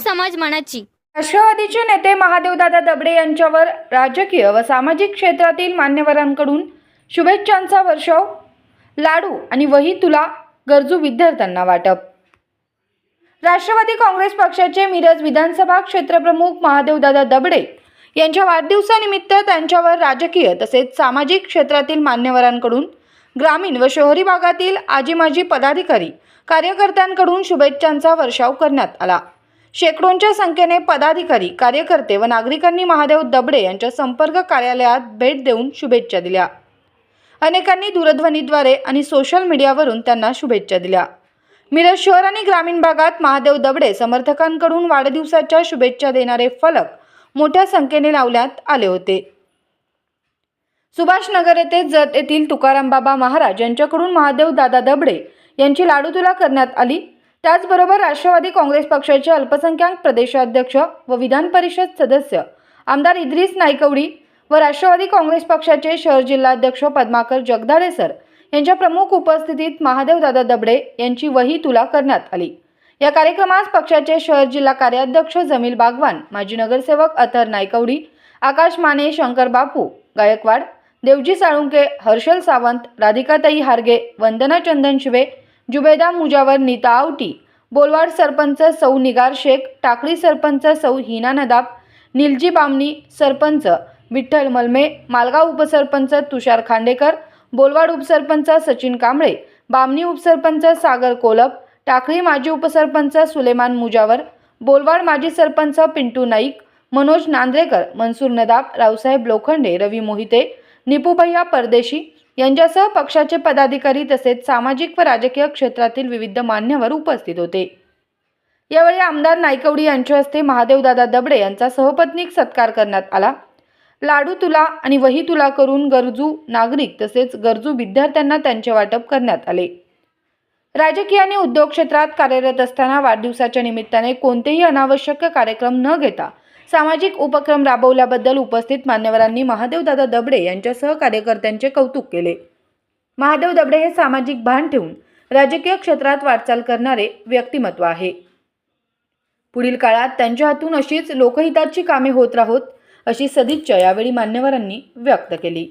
समाज मनाची. राष्ट्रवादीचे नेते महादेवदादा दबडे यांच्यावर राजकीय व सामाजिक क्षेत्रातील मान्यवरांकडून शुभेच्छांचा वर्षाव लाडू आणि वही तुला गरजू विद्यार्थ्यांना वाटप. राष्ट्रवादी काँग्रेस पक्षाचे मिरज विधानसभा क्षेत्रप्रमुख महादेवदादा दबडे यांच्या वाढदिवसानिमित्त त्यांच्यावर राजकीय तसेच सामाजिक क्षेत्रातील मान्यवरांकडून ग्रामीण व शहरी भागातील आजी माजी पदाधिकारी कार्यकर्त्यांकडून शुभेच्छांचा वर्षाव करण्यात आला. शेकडोंच्या संख्येने पदाधिकारी कार्यकर्ते व नागरिकांनी महादेव दबडे यांच्या संपर्क कार्यालयात भेट देऊन शुभेच्छा दिल्या. अनेकांनी दूरध्वनीद्वारे आणि सोशल मीडियावरून त्यांना शुभेच्छा दिल्या. मिरज शहर आणि ग्रामीण भागात महादेव दबडे समर्थकांकडून वाढदिवसाच्या शुभेच्छा देणारे फलक मोठ्या संख्येने लावण्यात आले होते. सुभाषनगर येथे जत येथील तुकाराम बाबा महाराज यांच्याकडून महादेव दादा दबडे यांची लाडू तुला करण्यात आली. त्याचबरोबर राष्ट्रवादी काँग्रेस पक्षाचे अल्पसंख्याक प्रदेशाध्यक्ष व विधान परिषद सदस्य आमदार इद्रिस नायकवडी व राष्ट्रवादी काँग्रेस पक्षाचे शहर जिल्हाध्यक्ष पद्माकर जगदाळे सर यांच्या प्रमुख उपस्थितीत महादेवदादा दबडे यांची वही तुला करण्यात आली. या कार्यक्रमास पक्षाचे शहर जिल्हा कार्याध्यक्ष जमील बागवान माजी नगरसेवक अथर नायकवडी आकाश माने शंकर बापू गायकवाड देवजी साळुंके हर्षल सावंत राधिकाताई हारगे वंदना चंदन शिवे जुबेदा मुजावर नीता आवटी बोलवाड सरपंच सौ निगार शेख टाकळी सरपंच सौ हिना नदाब निलजी बामणी सरपंच विठ्ठल मलमे मालगाव उपसरपंच तुषार खांडेकर बोलवाड उपसरपंच सचिन कांबळे बामणी उपसरपंच सागर कोलप टाकळी माजी उपसरपंच सुलेमान मुजावर बोलवाड माजी सरपंच पिंटू नाईक मनोज नांद्रेकर मनसूर नदाब रावसाहेब लोखंडे रवी मोहिते निपूभैया परदेशी यांच्यासह पक्षाचे पदाधिकारी तसेच सामाजिक व राजकीय क्षेत्रातील विविध मान्यवर उपस्थित होते. यावेळी आमदार नायकवडी यांच्या हस्ते महादेवदादा दबडे यांचा सहपत्नीक सत्कार करण्यात आला. लाडू तुला आणि वही तुला करून गरजू नागरिक तसेच गरजू विद्यार्थ्यांना त्यांचे वाटप करण्यात आले. राजकीय आणि उद्योग क्षेत्रात कार्यरत असताना वाढदिवसाच्या निमित्ताने कोणतेही अनावश्यक कार्यक्रम न घेता सामाजिक उपक्रम राबवल्याबद्दल उपस्थित मान्यवरांनी महादेवदादा दबडे यांच्यासह कार्यकर्त्यांचे कौतुक केले. महादेव दबडे हे सामाजिक भान ठेवून राजकीय क्षेत्रात वाटचाल करणारे व्यक्तिमत्व आहे. पुढील काळात त्यांच्या हातून अशीच लोकहिताची कामे होत राहोत अशी सदिच्छा यावेळी मान्यवरांनी व्यक्त केली.